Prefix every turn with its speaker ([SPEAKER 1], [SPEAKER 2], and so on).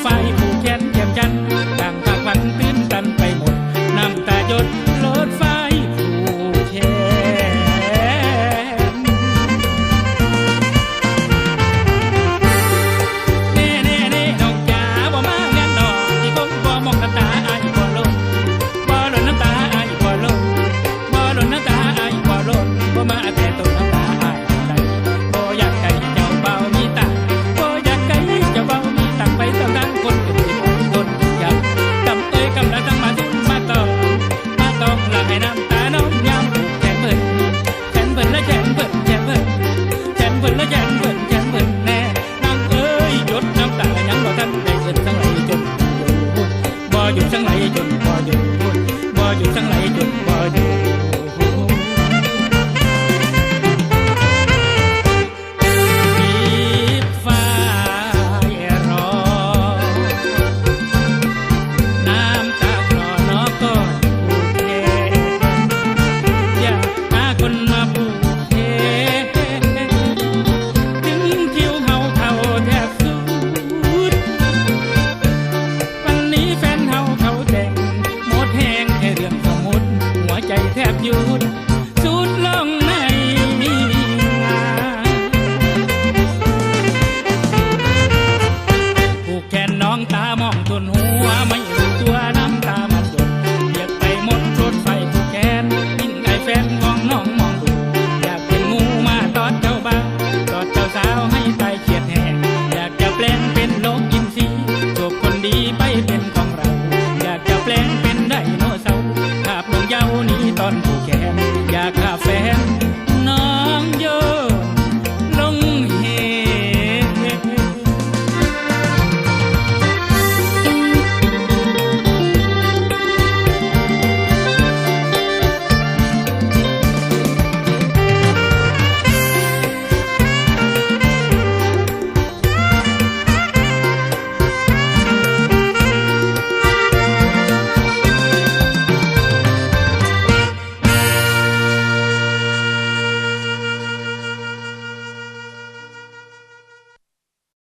[SPEAKER 1] ไฟผูกแขนแก้มจันต่างตาวันตื้นตันไปหมด น้ำตาหยดรถไฟผูกแขนเน่เน่เน่นองจ๋าบ่มาแน่นอนที่งบ่มองน้ำตาอายบ่ลงบ่หล่นน้ำตาอายบ่ลงบ่หล่นน้ำตาอายบ่ลงบ่มา มเบิดแจมเบิดแจมเบิดและแจมเบิดแจมเบิดแน่นางเอ้ยหยดน้ำตายังรอท่านได้เกินทั้ไหลจนบ่หยุดทั้ไหลจนบ่หยุดจุดทั้ไหลจน